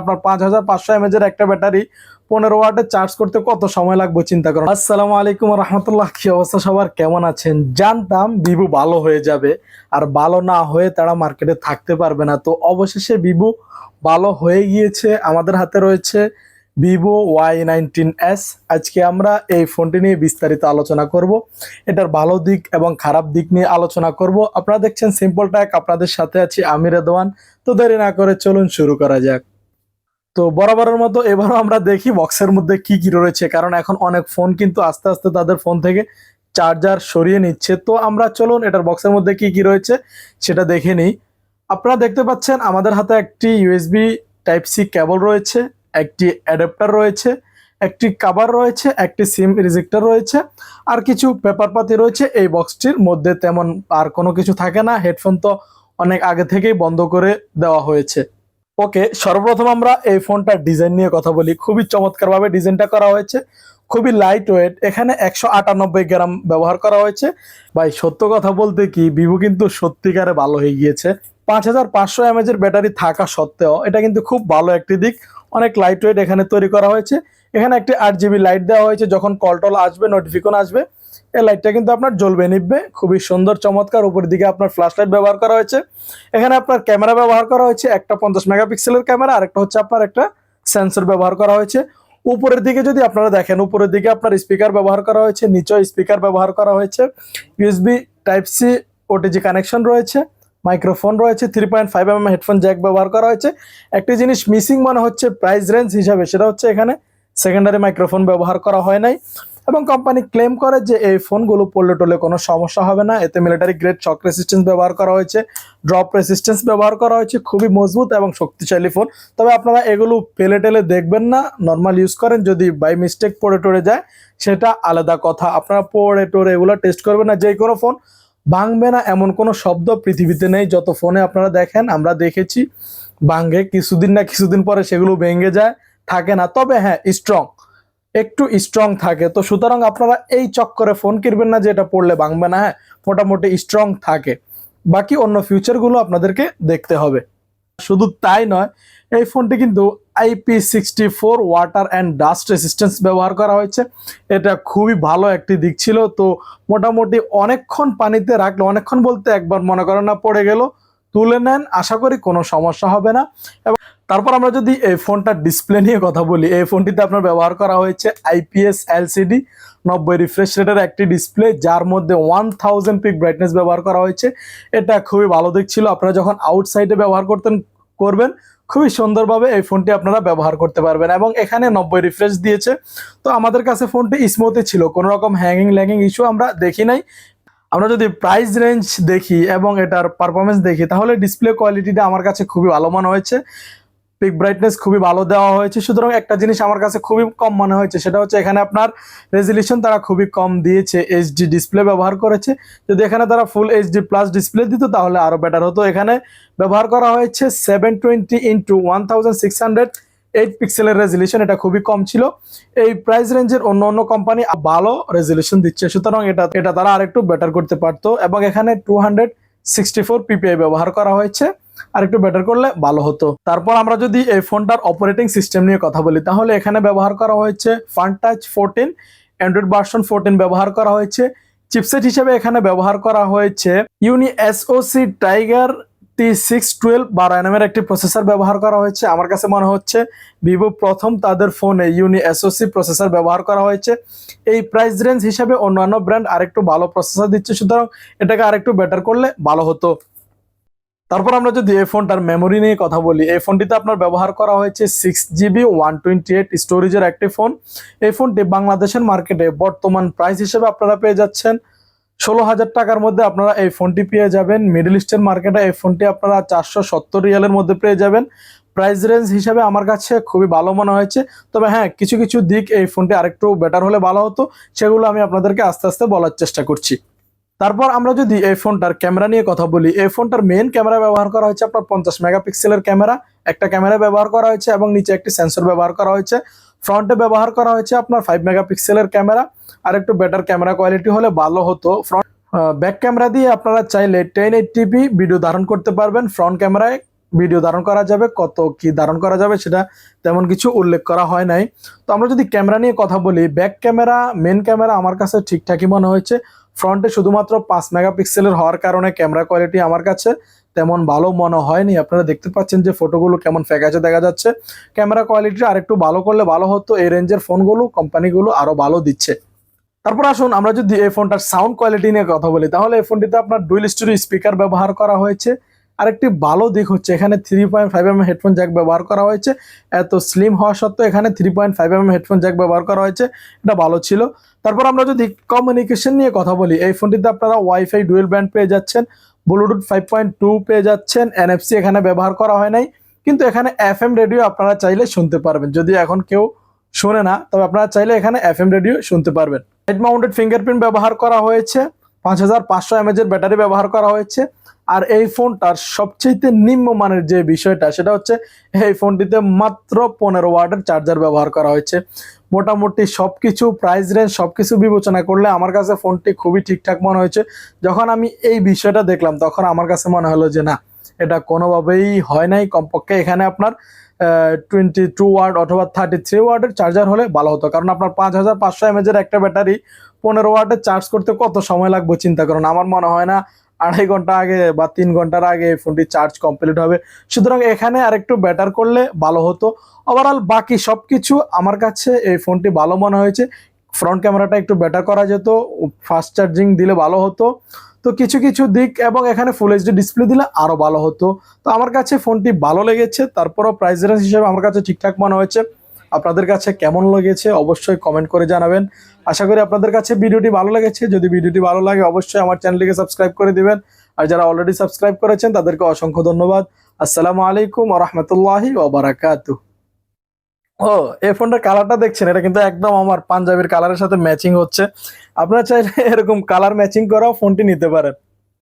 আপনার পাঁচ হাজার পাঁচশো এমএজের একটা ব্যাটারি, পনেরো ওয়াটে চার্জ করতে কত সময় লাগবে চিন্তা করুন। আসসালামু আলাইকুম রহমতুল্লাহ, কি অবস্থা সবার? কেমন আছেন? জানতাম ভিভো ভালো হয়ে যাবে, আর ভালো না হয়ে তারা মার্কেটে থাকতে পারবে না। তো অবশেষে ভিভো ভালো হয়ে গিয়েছে, আমাদের হাতে রয়েছে ভিভো ওয়াই নাইনটিন এস আজকে আমরা এই ফোনটি নিয়ে বিস্তারিত আলোচনা করব, এটার ভালো দিক এবং খারাপ দিক নিয়ে আলোচনা করব। আপনারা দেখছেন সিম্পল ট্যাক আপনাদের সাথে আছি আমির রেদওয়ান। তো দেরি না করে চলুন শুরু করা যাক। তো বরাবরের মতো এবারও আমরা দেখি বক্সের মধ্যে কি কি রয়েছে, কারণ এখন অনেক ফোন কিন্তু আস্তে আস্তে তাদের ফোন থেকে চার্জার সরিয়ে নিচ্ছে। তো আমরা চলুন এটার বক্সের মধ্যে কি কি রয়েছে সেটা দেখে নিই। আপনারা দেখতে পাচ্ছেন আমাদের হাতে একটি ইউএসবি টাইপ সি কেবল রয়েছে, একটি অ্যাডাপ্টার রয়েছে, একটি কাভার রয়েছে, একটি সিম রিজেক্টর রয়েছে, আর কিছু পেপারপাতি রয়েছে। এই বক্সটির মধ্যে তেমন আর কোনো কিছু থাকে না হেডফোন তো অনেক আগে থেকেই বন্ধ করে দেওয়া হয়েছে। ওকে, সর্বপ্রথম আমরা এই ফোনটার ডিজাইন নিয়ে কথা বলি। খুবই চমৎকারভাবে ডিজাইনটা করা হয়েছে। খুবই লাইট ওয়েট এখানে একশো আটানব্বই গ্রাম ব্যবহার করা হয়েছে। ভাই, সত্য কথা বলতে কি ভিভো কিন্তু সত্যিকারে ভালো হয়ে গিয়েছে। পাঁচ হাজার পাঁচশো এমএজের ব্যাটারি থাকা সত্ত্বেও এটা কিন্তু খুব ভালো একটি দিক। অনেক লাইট ওয়েট এখানে তৈরি করা হয়েছে। এখানে একটি আট জিবি লাইট দেওয়া হয়েছে। যখন কল টল আসবে নোটিফিকেশন আসবে। এই লাইটটা কিন্তু আপনার জ্বলবে নিববে খুবই সুন্দর, চমৎকার। উপরের দিকে আপনার ফ্ল্যাশ লাইট ব্যবহার করা হয়েছে। এখানে আপনার ক্যামেরা ব্যবহার করা হয়েছে, একটা পঞ্চাশ মেগাপিক্সেলের ক্যামেরা আর একটা হচ্ছে আপনার একটা সেন্সর ব্যবহার করা হয়েছে। উপরের দিকে যদি আপনারা দেখেন, উপরের দিকে আপনার স্পিকার ব্যবহার করা হয়েছে, নিচেও স্পিকার ব্যবহার করা হয়েছে। USB type C OTG connection রয়েছে মাইক্রোফোন রয়েছে three point five M headphone jack ব্যবহার করা হয়েছে। একটি জিনিস মিসিং মনে হচ্ছে প্রাইস রেঞ্জ হিসাবে, সেটা হচ্ছে এখানে সেকেন্ডারি মাইক্রোফোন ব্যবহার করা হয় নাই। এবং কোম্পানি ক্লেম করে যে এই ফোনগুলো পড়লে টলে কোনো সমস্যা হবে না। এতে মিলিটারি গ্রেড শক রেসিস্টেন্স ব্যবহার করা হয়েছে ড্রপ রেসিস্টেন্স ব্যবহার করা হয়েছে, খুবই মজবুত এবং শক্তিশালী ফোন তবে আপনারা এগুলো পেলে টেলে দেখবেন না নর্মাল ইউজ করেন, যদি বাই মিস্টেক পড়ে টরে যায়, সেটা আলাদা কথা। আপনারা পড়ে টোরে এগুলো টেস্ট করবেন না, যে কোনো ফোন ভাঙবে না, এমন কোনো শব্দ পৃথিবীতে নেই, যত ফোনে আপনারা দেখেন, আমরা দেখেছি, ভাঙে, কিছুদিন না কিছুদিন পরে সেগুলো ভেঙে যায়, থাকে না। তবে হ্যাঁ স্ট্রং একটু স্ট্রং থাকে। তো সুতরাং আপনারা এই চক্করে ফোন কিনবেন না যে এটা পড়লে ভাঙবে না হ্যাঁ মোটামুটি স্ট্রং থাকে। বাকি অন্য ফিউচারগুলো আপনাদেরকে দেখতে হবে। শুধু তাই নয়, এই ফোনটি কিন্তু IP sixty four water and dust resistance ব্যবহার করা হয়েছে। এটা খুবই ভালো একটি দিক ছিল। তো মোটামুটি অনেকক্ষণ পানিতে রাখলে, অনেকক্ষণ বলতে একবার মনে করেন না, পড়ে গেল, তুলে নেন, আশা করি কোনো সমস্যা হবে না। এবং তারপর আমরা যদি এই ফোনটার ডিসপ্লে নিয়ে কথা বলি, এই ফোনটিতে আপনার ব্যবহার করা হয়েছে আইপিএস এলসিডি নব্বই রিফ্রেশ রেটের একটি ডিসপ্লে যার মধ্যে ওয়ান থাউজেন্ড পিক ব্রাইটনেস ব্যবহার করা হয়েছে। এটা খুবই ভালো দিক ছিল। আপনারা যখন আউটসাইডে ব্যবহার করতেন, করবেন, খুবই সুন্দরভাবে এই ফোনটি আপনারা ব্যবহার করতে পারবেন। এবং এখানে নব্বই রিফ্রেশ দিয়েছে। তো আমাদের কাছে ফোনটি স্মুথই ছিল। কোনো রকম হ্যাঙ্গিং ল্যাঙ্গিং ইস্যু আমরা দেখি নাই। আমরা যদি প্রাইস রেঞ্জ দেখি এবং এটার পারফরমেন্স দেখি, তাহলে ডিসপ্লে কোয়ালিটিটা আমার কাছে খুবই ভালো মনে হয়েছে। পিক ব্রাইটনেস খুবই ভালো দেওয়া হয়েছে। সুতরাং একটা জিনিস আমার কাছে খুবই কম মনে হয়েছে, সেটা হচ্ছে এখানে আপনার রেজলিউশন তারা খুবই কম দিয়েছে এইচডি ডিসপ্লে ব্যবহার করেছে। যদি এখানে তারা ফুল এইচডি প্লাস ডিসপ্লে দিত, তাহলে আরও বেটার হতো। এখানে ব্যবহার করা হয়েছে seven twenty into one thousand six hundred eight পিক্সেলের রেজলিউশন এটা খুবই কম ছিল। এই প্রাইস রেঞ্জের অন্য অন্য কোম্পানি ভালো রেজলিউশন দিচ্ছে, সুতরাং এটা এটা তারা আরেকটু বেটার করতে পারতো। এবং এখানে two hundred sixty four PPI ব্যবহার করা হয়েছে। আর একটু বেটার করলে ভালো হতো। তারপর আমরা যদি এই ফোনটার অপারেটিং সিস্টেম নিয়ে কথা বলি, তাহলে এখানে ব্যবহার করা হয়েছে Funtouch fourteen Android version fourteen ব্যবহার করা হয়েছে। চিপসেট হিসেবে এখানে ব্যবহার করা হয়েছে Unisoc Tiger T six twelve বারো এনএমের একটি প্রসেসর ব্যবহার করা হয়েছে। আমার কাছে মনে হচ্ছে ভিভো প্রথম তাদের ফোনে ইউনি এসওসি প্রসেসর ব্যবহার করা হয়েছে। এই প্রাইস রেঞ্জ হিসাবে অন্যান্য ব্র্যান্ড আরেকটু ভালো প্রসেসর দিচ্ছে, সুতরাং এটাকে আরেকটু বেটার করলে ভালো হতো। তারপর আমরা যদি এই ফোনটার মেমোরি নিয়ে কথা বলি, এই ফোনটিতে আপনার ব্যবহার করা হয়েছে six GB one twenty eight স্টোরেজের একটি ফোন এই ফোনটি বাংলাদেশের মার্কেটে বর্তমান প্রাইস হিসেবে আপনারা পেয়ে যাচ্ছেন। ষোলো হাজার টাকার মধ্যে আপনারা এই ফোনটি পেয়ে যাবেন। মিডল ইস্টের মার্কেটে এই ফোনটি আপনারা চারশো সত্তর রিয়ালের মধ্যে পেয়ে যাবেন। প্রাইস রেঞ্জ হিসাবে আমার কাছে খুবই ভালো মনে হয়েছে। তবে হ্যাঁ কিছু কিছু দিক এই ফোনটি আরেকটু বেটার হলে ভালো হতো, সেগুলো আমি আপনাদেরকে আস্তে আস্তে বলার চেষ্টা করছি। তারপর আমরা যদি এই ফোনটার ক্যামেরা নিয়ে কথা বলি, এই ফোনটার মেন ক্যামেরা ব্যবহার করা হয়েছে আপনার পঞ্চাশ মেগাপিক্সেলের ক্যামেরা। একটা ক্যামেরা ব্যবহার করা হয়েছে এবং নিচে একটি সেন্সর ব্যবহার করা হয়েছে। ফ্রন্টে ব্যবহার করা হয়েছে আপনার ফাইভ মেগাপিক্সেলের ক্যামেরা। আর একটু বেটার ক্যামেরা কোয়ালিটি হলে ভালো হতো। ফ্রন্ট ব্যাক ক্যামেরা দিয়ে আপনারা চাইলে টেন এইট টিপি ভিডিও ধারণ করতে পারবেন। ফ্রন্ট ক্যামেরায় ভিডিও ধারণ করা যাবে। কত কি ধারণ করা যাবে সেটা তেমন কিছু উল্লেখ করা হয় নাই। তো আমরা যদি ক্যামেরা নিয়ে কথা বলি ব্যাক ক্যামেরা মেন ক্যামেরা আমার কাছে ঠিকঠাকই মনে হয়েছে। ফ্রন্টে শুধুমাত্র পাঁচ মেগাপিক্সেলের হওয়ার কারণে ক্যামেরা কোয়ালিটি আমার কাছে তেমন ভালো মনে হয়নি। আপনারা দেখতে পাচ্ছেন যে ফটোগুলো কেমন ফ্যাকাচে দেখা যাচ্ছে। ক্যামেরা কোয়ালিটি আর একটু ভালো করলে ভালো হতো, এই রেঞ্জের ফোনগুলো কোম্পানিগুলো আরও ভালো দিচ্ছে। তারপর আসুন, আমরা যদি এই ফোনটার সাউন্ড কোয়ালিটি নিয়ে কথা বলি, তাহলে এই ফোনটিতে আপনার ডুয়েল স্টুডিও স্পিকার ব্যবহার করা হয়েছে। আরেকটি ভালো দিক হচ্ছে, এখানে three point five M headphone jack ব্যবহার করা হয়েছে। এত স্লিম হওয়া সত্ত্বেও এখানে three point five M headphone jack ব্যবহার করা হয়েছে, এটা ভালো ছিল। তারপর আমরা যদি কমিউনিকেশন নিয়ে কথা বলি, এই ফোনটিতে আপনারা ওয়াইফাই ডুয়েল ব্যান্ড পেয়ে যাচ্ছেন ব্লুটুথ ফাইভ পয়েন্ট টু পেয়ে যাচ্ছেন এনএফসি এখানে ব্যবহার করা হয় নাই। কিন্তু এখানে এফ এম রেডিও আপনারা চাইলে শুনতে পারবেন। যদি এখন কেউ শোনে না, তবে আপনারা চাইলে এখানে এফ এম রেডিও শুনতে পারবেন। হেড মাউন্টেড ফিঙ্গারপ্রিন্ট ব্যবহার করা হয়েছে, পাঁচ হাজার পাঁচশো এমএজের ব্যাটারি ব্যবহার করা হয়েছে। আর এই ফোনটার সবচেয়ে নিম্নমানের যে বিষয়টা, সেটা হচ্ছে এই ফোনটিতে মাত্র পনেরো ওয়ার্ডের চার্জার ব্যবহার করা হয়েছে। মোটামুটি সবকিছু প্রাইস রেঞ্জ সব কিছু বিবেচনা করলে আমার কাছে ফোনটি খুবই ঠিকঠাক মনে হয়েছে। যখন আমি এই বিষয়টা দেখলাম, তখন আমার কাছে মনে হলো যে না, এটা কোনোভাবেই হয় নাই। কমপক্ষে এখানে আপনার টোয়েন্টি টু ওয়ার্ড অথবা থার্টি থ্রি ওয়ার্ডের চার্জার হলে ভালো হতো। কারণ আপনার পাঁচ হাজার পাঁচশো এমএজের একটা ব্যাটারি পনেরো ওয়ার্ডের চার্জ করতে কত সময় লাগবে, চিন্তা করুন। আমার মনে হয় না আড়াই ঘণ্টা আগে বা তিন ঘণ্টার আগে এই ফোনটি চার্জ কমপ্লিট হবে। সুতরাং এখানে আরেকটু বেটার করলে ভালো হতো। ওভারঅল বাকি সব কিছু আমার কাছে এই ফোনটি ভালো মনে হয়েছে। ফ্রন্ট ক্যামেরাটা একটু বেটার করা যেত ফাস্ট চার্জিং দিলে ভালো হতো। তো কিছু কিছু দিক এবং এখানে ফুল এইচডি ডিসপ্লে দিলে আরও ভালো হতো। তো আমার কাছে ফোনটি ভালো লেগেছে, তারপরও প্রাইস রেঞ্জ হিসেবে আমার কাছে ঠিকঠাক মনে হয়েছে। আপনাদের কাছে কেমন লেগেছে অবশ্যই কমেন্ট করে জানাবেন। আশা করি আপনাদের কাছে ভিডিওটি ভালো লেগেছে। যদি ভিডিওটি ভালো লাগে, অবশ্যই আমার চ্যানেলটিকে সাবস্ক্রাইব করে দিবেন। আর যারা অলরেডি সাবস্ক্রাইব করেছেন, তাদেরকে অসংখ্য ধন্যবাদ। আসসালামু আলাইকুম রহমতুল্লাহি ওবরাকাতু। ও, এই ফোনটার কালারটা দেখছেন? এটা কিন্তু একদম আমার পাঞ্জাবির কালারের সাথে ম্যাচিং হচ্ছে। আপনারা চাইলে এরকম কালার ম্যাচিং করাও ফোনটি নিতে পারেন।